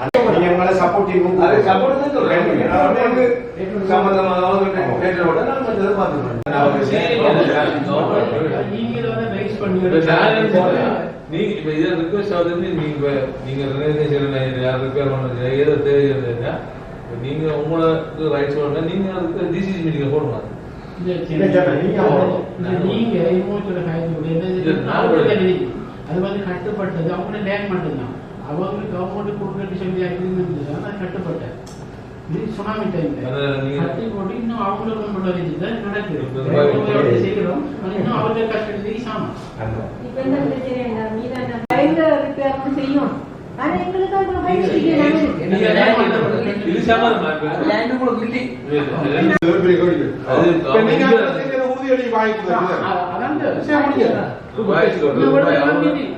அது நீங்க அது தான் சொல்றேன். அவங்க விட நான் ஒரு நீங்க பண்ணி இப்ப இதை யார் ஏதோ நீங்க உங்களுக்கு rights வேணும்னா, நீங்க அதுக்கு போடுங்க. இல்ல, சேப்பா, நீங்க. அது வந்து கட்டுப்பட்டது அவங்களோட லேண்ட் மட்டும்தான் அவங்க கவர்மெண்ட் கொடுக்கறது சொல்லி அக்ரிமெண்ட் தான் அது கட்டுப்பட்டது இது சுனாமி டைம்ல கட்டி போட்டு இன்னும் நடக்குது. செய்கிறோம் சாமான் செய்யும். ஆனா எங்களுக்கு அது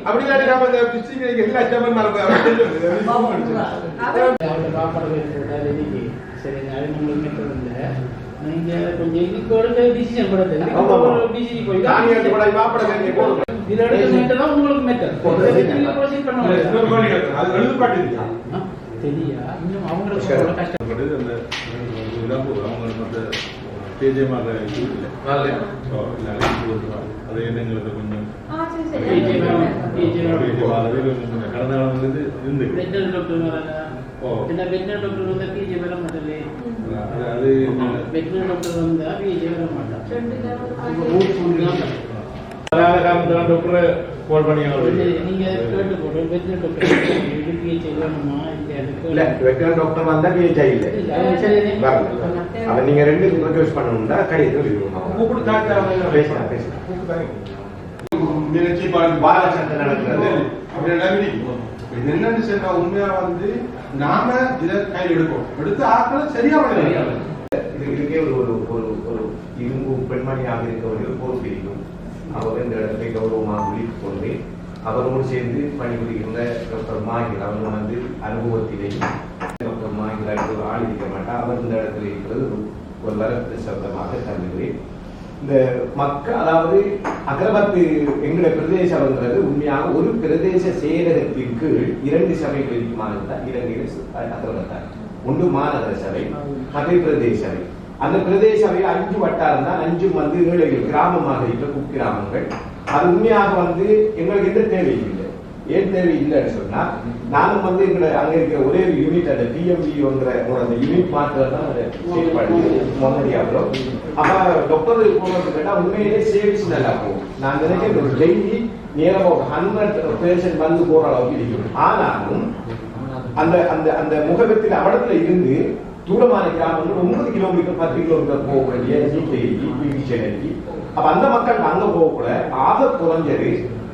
அப்படி நாம எல்லா சரி அது நம்மளுக்கு நீங்க கொஞ்சம் இதுக்கு டிசிஷன் இதுல உங்களுக்கு ப்ரொசீட் பண்ணுவாங்க அது எழுதுபாட்டு இன்னும் அவங்களுக்கு அந்த அவங்க மற்ற இல்லை அது எங்களுக்கு கொஞ்சம் ஆ, சரி, சரி. PJ ma'am, PJ ma'am. Call பண்ணி இல்ல வெட்டரன் டாக்டர் வந்தா பிஹெச்ஐ இல்ல. வரல. அவன் நீங்க ரெண்டு ரிக்வெஸ்ட் பண்ணணும்னா கடிதம் எழுதணும் கூப்பிட்டு பேசலாம் பேசலாம். நினைச்சு நடக்கிறது அப்படி இது என்னன்னு சொன்னா உண்மையா வந்து நாம இதை கையில் எடுப்போம். எடுத்து ஆக்களை சரியா இதுக்கே ஒரு ஒரு ஒரு இரும்பு பெண்மணியாக இருக்கக்கூடிய ஒரு பொறுப்பு இருக்கும் அவர் இந்த இடத்தை கௌரவமாக விழித்துக் கொண்டு அவரோடு சேர்ந்து பணிபுரிகின்ற டாக்டர் மாகில் அவர் வந்து அனுபவத்திலேயும் டாக்டர் மாகில் ஒரு ஆள் இருக்க மாட்டார். அவர் இந்த இடத்துல இருக்கிறது ஒரு- வரத்து சப்தமாக கருதுகிறேன். இந்த மக்கள் அதாவது அகரபத்து எங்களுடைய பிரதேசம்ன்றது உண்மையாக ஒரு பிரதேச செயலகத்தின் கீழ் இரண்டு சபைகள் இருக்குமானது தான். இலங்கையில் அகரபத்தார் ஒன்று மாநகர சபை அதே பிரதேச சபை. அந்த பிரதேச சபையில் அஞ்சு வட்டாரம் தான். அஞ்சும் வந்து ஏழைகள் கிராமமாக இருக்கிற குக்கிராமங்கள். அது உண்மையாக வந்து எங்களுக்கு எந்த தேவை இல்லை ஏன் தேவை இல்லைன்னு சொன்னா நானும் வந்து எங்களை அங்க இருக்கிற ஒரே ஒரு யூனிட் அந்த டிஎம்பிங்கிற அந்த யூனிட் மாற்றம் தான் அதை செயல்பாடு முன்னாடியாகிறோம் அப்ப டாக்டர் போகிறது கேட்டா உண்மையிலே சேவிஸ் நல்லா போகும். நான் நினைக்கிறேன் ஒரு டெய்லி நேரம் ஒரு ஹண்ட்ரட் பேஷண்ட் வந்து போற அளவுக்கு இருக்கும். ஆனாலும் அந்த அந்த அந்த முகவத்தில் அவடத்துல இருந்து தூரமான கிராமங்கள் ஒன்பது கிலோமீட்டர் பத்து கிலோமீட்டர் போக வேண்டிய ஜிகேஇ சென்னைக்கு அப்ப அந்த மக்கள் அங்க போகக்கூட ஆக குறைஞ்சது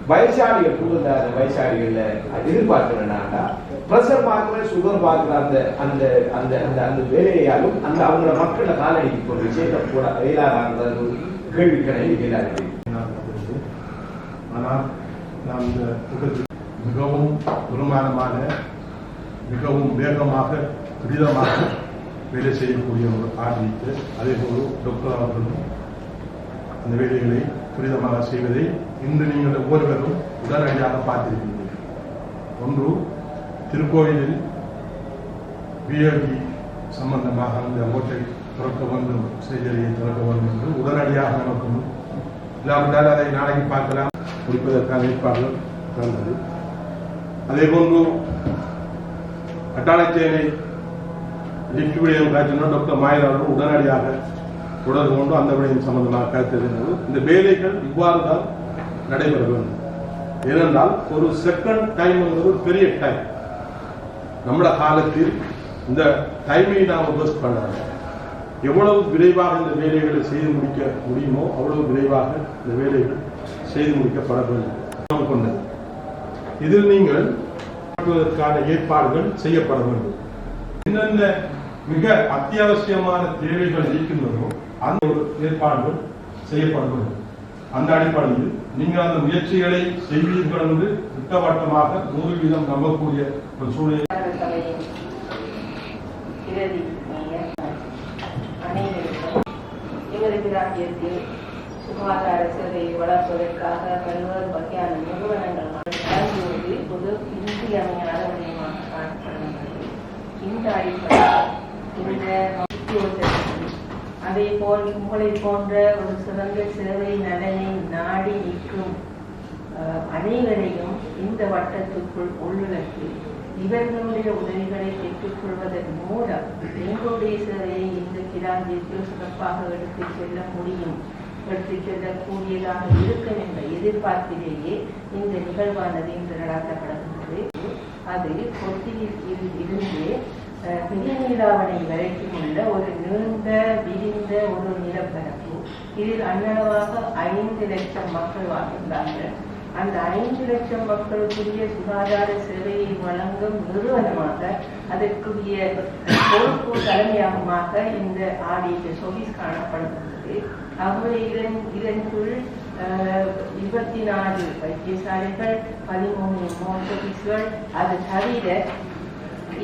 வயசாளிகள் கூட இந்த வயசாளிகள்ல எதிர்பார்க்கிறேன்னாண்டா ப்ரெஷர் பார்க்கிற சுகர் பார்க்கிற அந்த அந்த அந்த அந்த அந்த வேலையாலும் அந்த அவங்களோட மக்களை காலடிக்கு கொண்டு விஷயத்தை கூட இயலாத கேள்வி கடையில் இயலாது ஆனால் நாம் இந்த மிகவும் பெருமானமான மிகவும் வேகமாக துரிதமாக வேலை செய்யக்கூடிய ஒரு ஆர்டிக்கு அதே டாக்டர் அவர்களும் அந்த வேலைகளை துரிதமாக செய்வதை இன்று நீங்கள் ஒவ்வொருவரும் உடனடியாக பார்த்திருக்கிறீர்கள். ஒன்று திருக்கோயிலில் பிஎல்டி சம்பந்தமாக அந்த ஓட்டை திறக்க வேண்டும் செய்தியை திறக்க வேண்டும் என்று உடனடியாக நமக்கு இல்லாவிட்டால் அதை நாளைக்கு பார்க்கலாம். முடிப்பதற்கான ஏற்பாடுகள் நடந்தது அதே போன்று அட்டாளச்சேனை லிஃப்ட் விடயம் காய்ச்சினோம் டாக்டர் மாயர் உடனடியாக தொடர்பு கொண்டு அந்த விடயம் சம்பந்தமாக கருத்தறிந்தது இந்த வேலைகள் இவ்வாறு தான் நடைபெற வேண்டும் ஏனென்றால் ஒரு செகண்ட் டைம் ஒரு பெரிய டைம் நம்மள காலத்தில் இந்த டைமை நாம் வேஸ்ட் பண்ணாங்க எவ்வளவு விரைவாக இந்த வேலைகளை செய்து முடிக்க முடியுமோ அவ்வளவு விரைவாக இந்த வேலைகள் செய்து முடிக்கப்பட வேண்டும். கொண்டது. இதில் நீங்கள் ஏற்பாடுகள் செய்யப்பட வேண்டும். என்னென்ன மிக அத்தியாவசியமான தேவைகள் இருக்கின்றதோ அந்த ஒரு ஏற்பாடுகள் செய்யப்படுகிறது அந்த அடிப்படையில் நீங்கள் அந்த முயற்சிகளை செய்வீர்கள் என்று திட்டவட்டமாக நூறு வீதம் நம்பக்கூடிய ஒரு சூழ்நிலை. சுகாதார சேவையை வளர்ப்பதற்காக பல்வேறு வகையான நிறுவனங்கள் வழங்குவது பொது இந்து இன்றியமையாத விடயமாக காணப்படுகின்றது இந்த அடிப்படையில் அதே போல் உங்களை போன்ற ஒரு சிறந்த சேவை நலனை நாடி நிற்கும் அனைவரையும் இந்த வட்டத்துக்குள் உள்ளடக்கி இவர்களுடைய உதவிகளை பெற்றுக்கொள்வதன் மூலம் எங்களுடைய சேவையை இந்த கிராந்தியத்தில் சிறப்பாக எடுத்துச் செல்ல முடியும் எடுத்துச் செல்லக்கூடியதாக இருக்கும் என்ற எதிர்பார்ப்பிலேயே இந்த நிகழ்வானது இன்று நடாத்தப்படுகின்றது. அது கொத்தியில் இருந்து அஹ், பெரிய நீலாவணை ஒரு நீண்ட விரிந்த ஒரு நிலப்பரப்பு. இதில் அன்னளவாக ஐந்து லட்சம் மக்கள் வாழ்கின்றார்கள் அந்த ஐந்து லட்சம் மக்களுக்குரிய சுகாதார சேவையை வழங்கும் நிறுவனமாக அதற்குரிய பொறுப்பு தலைமையாகமாக இந்த ஆடிய சொபிஸ் காணப்படுகிறது. ஆகவே இதன் இதன் அஹ், இருபத்தி நாலு வைத்தியசாலைகள் பதிமூணு மோசபிஸ்கள் அது தவிர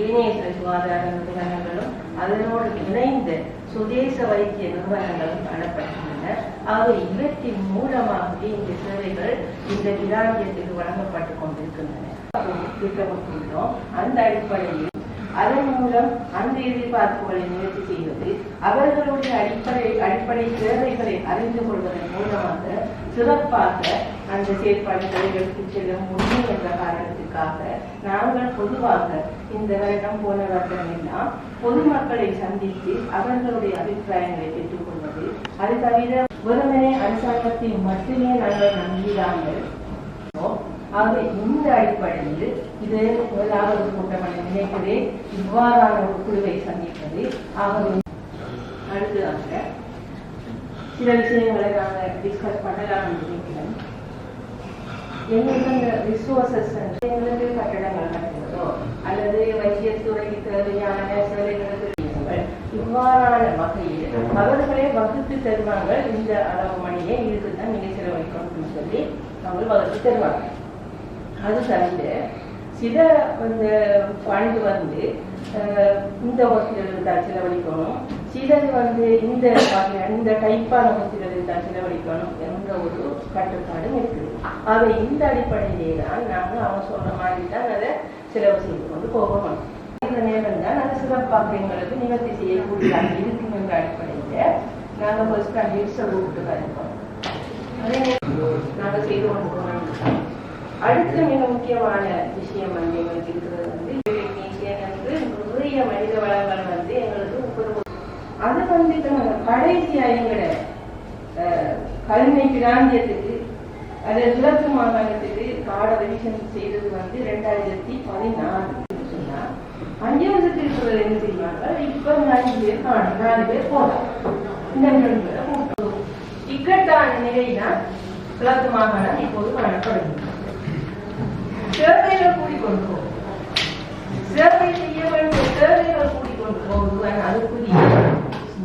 ஏனைய சுகாதார நிறுவனங்களும் அதனோடு இணைந்து சுதேச வைத்திய நிறுவனங்களும் காணப்படுகின்றன. ஆக இவற்றின் மூலமாகவே இந்த சேவைகள் இந்த பிராந்தியத்துக்கு வழங்கப்பட்டுக் கொண்டிருக்கின்றன. திட்டமிட்டுள்ளோம் அந்த அடிப்படையில் அதன் மூலம் அந்த எதிர்பார்ப்புகளை நிவர்த்தி செய்வது அவர்களுடைய அடிப்படை அடிப்படை தேவைகளை அறிந்து கொள்வதன் மூலமாக சிறப்பாக அந்த செயற்பாடுகளை எடுத்து செல்ல முடியும் என்ற காரணத்துக்காக நாங்கள் பொதுவாக இந்த வருடம் போன வருடம் எல்லாம் பொதுமக்களை சந்தித்து அவர்களுடைய அபிப்பிராயங்களை பெற்றுக்கொள்வது அது தவிர வெறுமனே அரசாங்கத்தை மட்டுமே நாங்கள் நம்பிடாமல் பார்ப்போம் ஆக இந்த அடிப்படையில் இது முதலாவது கூட்டம் என நினைப்பதே இவ்வாறான ஒரு குழுவை சந்திப்பது ஆகவே அடுத்ததாக சில விஷயங்களை நாங்கள் டிஸ்கஸ் பண்ணலாம் என்று நினைக்கிறேன். எங்களுக்கு அந்த ரிசோர்சஸ் எங்களுக்கு கட்டடங்கள் கட்டுவதோ அல்லது வைத்தியத்துறைக்கு தேவையான சேவைகளுக்கு இவ்வாறான வகையில் அவர்களே வகுத்து தருவாங்க இந்த அளவு மணியை இதுக்கு தான் நீங்க செலவழிக்கணும்னு சொல்லி அவங்க வகுத்து தருவாங்க அது தவிர சில அந்த ஃபண்ட் வந்து இந்த ஹாஸ்பிட்டலுக்கு இருந்தால் செலவழிக்கணும். சிலது வந்து இந்த வகையான இந்த டைப்பான ஹாஸ்பிட்டலுக்கு இருந்தால் செலவழிக்கணும் என்ற ஒரு கட்டுப்பாடும் இருக்குது. அவை இந்த அடிப்படையிலே தான் நாங்கள் அவன் சொன்ன மாதிரி தான் அதை செலவு செய்து கொண்டு போகணும். இந்த நேரம் தான் நாங்கள் சிறப்பாக எங்களுக்கு நிவர்த்தி செய்யக்கூடியதாக இருக்கும் என்ற அடிப்படையில் நாங்கள் ஃபர்ஸ்ட் கண்டிப்பாக கூப்பிட்டு தான் இருக்கோம் அதே நாங்க செய்து கொண்டு போனோம் அடுத்த மிக முக்கியமான விஷயம் வந்து எங்களுக்கு இருக்கிறது வந்து டெக்னீஷியன் என்று நிறைய மனித வளங்கள் வந்து எங்களுக்கு ஒரு அது வந்து கடைசியா எங்கட அஹ், கல்வி பிராந்தியத்துக்கு அது கிழக்கு மாகாணத்துக்கு காட ரிவிஷன் செய்தது வந்து ரெண்டாயிரத்தி பதினாறு சொன்னா அஞ்சு வருஷத்துக்கு இருக்கிறது என்ன செய்வாங்க? இப்ப நாலு பேர் நாலு பேர் போனோம் இந்த ரெண்டு பேரை நிலைதான் கிழக்கு மாகாணம் இப்போது காணப்படுகிறது சேவைகள் கூடிக்கொண்டு போகும் சேவை செய்ய வேண்டிய சேவைகள் கூடிக்கொண்டு போகுது அதுக்குரிய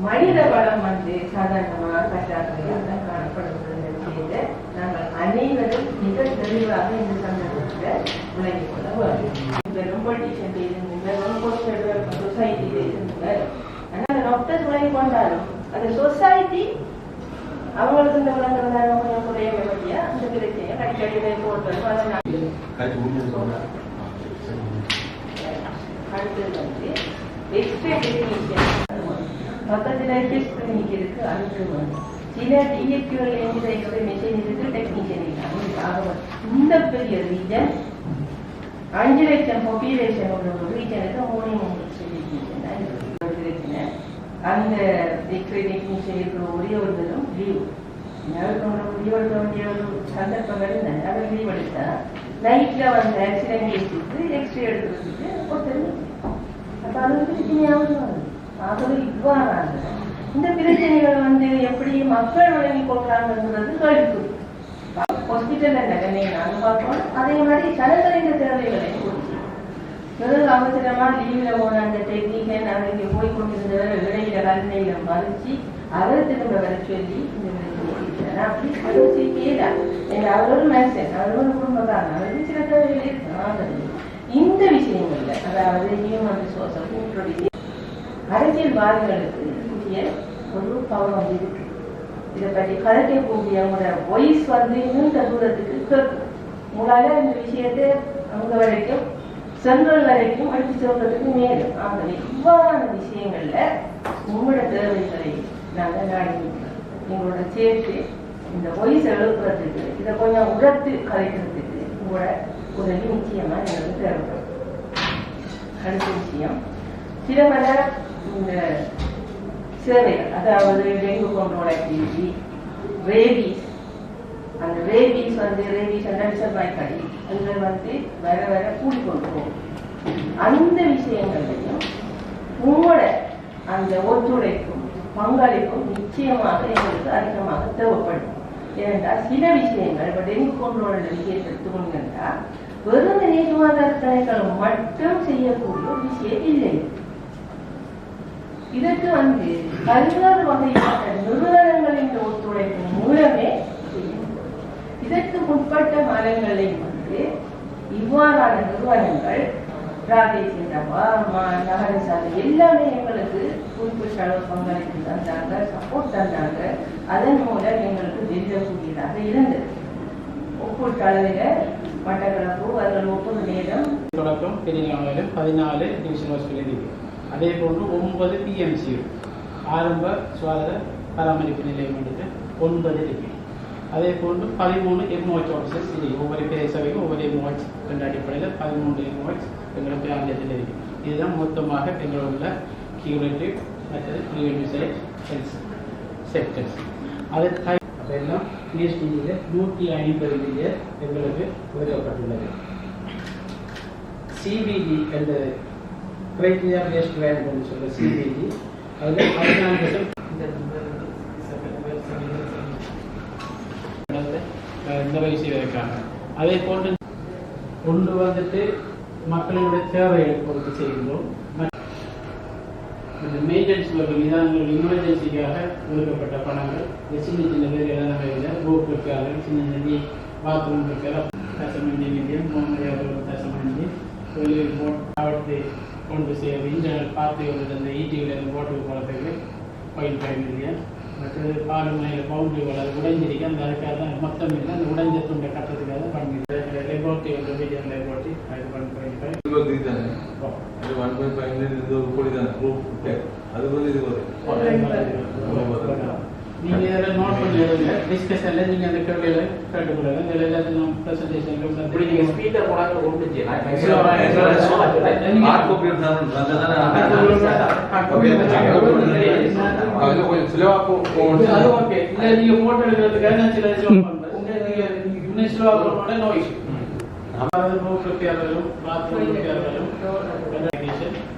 மனித வளம் வந்து சாதாரணமாக பற்றாக்குறையாக தான் காணப்படுகிறது விஷயத்தை நாங்கள் அனைவரும் மிக தெளிவாக இந்த சந்தர்ப்பத்தில் விளங்கிக் கொள்ள வேண்டும். இந்த ரொம்படிஷன் இந்த சொசைட்டி ஆனால் டாக்டர்ஸ் அந்த சொசைட்டி அவங்களுக்கு இந்த விளங்குறதான கொஞ்சம் குறைய அந்த பிரச்சனையை அடிக்கடி போட்டு அடுத்தது வந்து எக்ஸ்ரே டெக்னீஷியன் பக்கத்துல டெஸ்ட் கிளினிக் இருக்கு அதுக்கு வந்து சில டிஎக்யூஎல் என்கிற மிஷின் இருக்கு டெக்னீஷியன் இருக்கு இந்த பெரிய ரீஜன் அஞ்சு லட்சம் பாப்புலேஷன் உள்ள ஒரு ரீஜனுக்கு மூணு மூணு டெக்னீஷியன் தான் இருக்கு பிரச்சனை அந்த எக்ஸ்ரே டெக்னீஷியன் இருக்கிற ஒரே ஒரு லீவு லீவ் லீவ் எடுக்க வேண்டிய ஒரு சந்தர்ப்பங்கள் இருந்தது அவர் லீவ் எடுத்தா நைட்ல வந்த ஆக்சிடென்ட் கேஸுக்கு எக்ஸ்ரே எடுக்கிறதுக்கு ஒருத்தர் அப்ப அது வந்து பிரச்சனையாவது ஆகவே இவ்வாறாக இந்த பிரச்சனைகள் வந்து எப்படி மக்கள் வழங்கி கொள்றாங்கிறது கேள்வி ஹாஸ்பிட்டல்ல நிலைமையை நாங்கள் பார்ப்போம் அதே மாதிரி சனங்களின் தேவைகளை முதல் வெறும் அவசரமா லீவ்ல போன அந்த டெக்னிக்கை டெக்னீஷியன் அங்கே போய் கொண்டிருந்தவர் இடையில கல்லையில மறிச்சு அவர் திரும்ப வர சொல்லி இந்த பிரச்சனையை அப்படி யோசிக்கவே இல்லை. அவர் ஒரு மனுஷன் அவர் ஒரு குடும்பக்காரன் அவருக்கு சில தேவைகள் இருக்கு இந்த விஷயங்கள்ல அதாவது ஹியூமன் ரிசோர்ஸை கூட்டுறவு அரசியல்வாதிகளுக்கு இந்திய ஒரு பவம் இருக்கு. இதை பற்றி கலைக்கக்கூடிய அவங்களோட வாய்ஸ் வந்து நீண்ட தூரத்துக்கு கேட்கும். உங்களால இந்த விஷயத்தை அவங்க வரைக்கும் சென்ட்ரல் வரைக்கும் அடித்து செல்றதுக்கு மேலும் ஆகவே இவ்வாறான விஷயங்கள்ல உங்களோட தேவைகளை நாங்கள் நாடி எங்களோட சேர்த்து இந்த பொய்ஸ் எழுப்புறதுக்கு இதை கொஞ்சம் உரத்து கலைக்கிறதுக்கு உங்களோட உதவி நிச்சயமா எங்களுக்கு தேவைப்படும். அடுத்த விஷயம் சில பல இந்த சேவைகள் அதாவது டெங்கு கண்ட்ரோல் ஆக்டிவிட்டி ரேபீஸ் அந்த ரேபீஸ் வந்து ரேபீஸ் கடி அதுகள் வந்து வர வர கூடி கொண்டு போகும். அந்த விஷயங்களையும் உங்களோட அந்த ஒத்துழைப்பும் பங்களிப்பும் நிச்சயமாக எங்களுக்கு அதிகமாக தேவைப்படும். ஏனென்றால் சில விஷயங்கள் இப்போ டெங்கு கொண்டோட விஷயத்தை எடுத்துக்கொண்டா வெறும் சுகாதார திணைக்களம் மட்டும் செய்யக்கூடிய ஒரு விஷயம் இல்லை. இதற்கு வந்து பல்வேறு வகையான நிறுவனங்களின் ஒத்துழைப்பு மூலமே இதற்கு முற்பட்ட மரங்களை வந்து இவ்வாறான நிறுவனங்கள் பிராதேசிய சபா நகர சபை எல்லாமே எங்களுக்கு குறிப்பிட்ட அளவு பங்களிப்பு தந்தாங்க சப்போர்ட் தந்தாங்க. அதன் மூலம் எங்களுக்கு வெல்லக்கூடியதாக இருந்தது. ஒப்பிட்ட அளவில் மட்டக்களப்பு அவர்கள் ஒவ்வொரு நேரம். தொடக்கம் பெரியநாளிலும் பதினாலு டிவிஷன் ஹாஸ்பிட்டல் அதே போன்று ஒன்பது பிஎம்சியும் ஆரம்ப சுகாதார பராமரிப்பு நிலையம் வந்துட்டு ஒன்பது இருக்குது அதே போன்று பதிமூணு எம்ஓஹெச் ஆஃபீஸஸ் இருக்கு ஒவ்வொரு பேசவையும் ஒவ்வொரு எம்ஓஹெச் என்ற அடிப்படையில் பதிமூன்று எம்ஓஹெச் எங்களுக்கு பிராந்தியத்தில் இருக்கு. இதுதான் மொத்தமாக எங்களோட உள்ள கியூரேட்டிவ் மற்றது ப்ரிவென்டிவ் ஹெல்த் செக்டர்ஸ் அதை அதெல்லாம் பிஎஸ்டியில் நூற்றி ஐம்பது மில்லியன் எங்களுக்கு ஒதுக்கப்பட்டுள்ளது சிபிஜி என்ற கிரைட்டீரியா பேஸ்ட் வேன் என்று சொல்ல சிபிடி அதில் பதினான்கு percent இந்த வயசு இருக்காங்க அதே போன்று கொண்டு வந்துட்டு மக்களினுடைய தேவையை பொறுத்து செய்கின்றோம். இந்த மெயின்டெனன்ஸ் வரும் நிதானங்கள் இமர்ஜென்சிக்காக ஒதுக்கப்பட்ட பணங்கள். இந்த சின்ன சின்ன பேர் எல்லாம் வகையில் ரோப் இருக்காங்க சின்ன சின்ன பாத்ரூம் இருக்கிற தசமஞ்சி மில்லியன் மூணு தசமஞ்சி வெளியில் போட்டு கொண்டு சேர்ந்து இந்த பார்த்து அந்த ஈட்டியில் போட்டு போகிறதுக்கு பாயிண்ட் ஃபைவ் மில்லியன் பாலுமனையில் பவுண்டரி வளர் உடைஞ்சிருக்கு. அந்த அதுக்காக தான் மொத்தம் இல்லை. அந்த உடைஞ்ச துண்டை கட்டுறதுக்காக பண்ணி லெபோர்ட்டி ஒரு மீடியம் லெபோர்ட்டி அது ஒன் பாயிண்ட் ஃபைவ் இருபது தானே? அது ஒன் பாயிண்ட் ஃபைவ் இது ஒரு கோடி தானே? அது வந்து இது வரும் நீங்க இதில் நோட் பண்ணி எழுதுங்க. டிஸ்கஷன்ல நீங்க அந்த கேள்வியில கேட்டுக்கொள்ளுங்க இதில் எல்லாத்தையும் ப்ரெசன்டேஷன்ல இப்படி நீங்க ஸ்பீக்கர் போனாங்க ஒன்றுச்சு அது ஓகே. இல்ல நீங்க போட்டோ எடுக்கிறதுக்காக நான் சில இன்னும் ஸ்லோவா பண்ணோட நோ இஷ்யூ அதாவது ரூம் ரிப்பேர்களும் பாத்ரூம் ரிப்பேர்களும்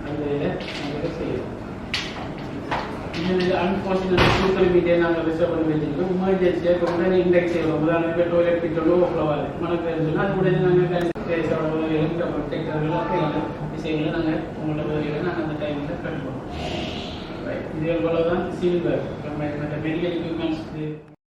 அந்த இதில் நாங்கள் செய்யலாம் இது அன்பார்ச்சுனேட் சூப்பர் மீடியா நாங்கள் ரிசர்வ் பண்ணி வச்சிருக்கோம் எமர்ஜென்சியாக இப்போ உடனே இண்டெக்ஸ் செய்வோம். உதாரணம் இப்போ டோய்லெட் பிட்டோ ஓவர்ஃப்ளோவாக மனக்கு இருந்துச்சுன்னா அது உடனே நாங்கள் பேசோட உதவிகளும் டெக்டர்கள் விஷயங்களை நாங்கள் உங்களோட உதவிகளை நாங்கள் அந்த டைமில் கட்டுவோம் இதே போல தான் சில்வர் நம்ம மெடிக்கல் எக்யூப்மெண்ட்ஸ்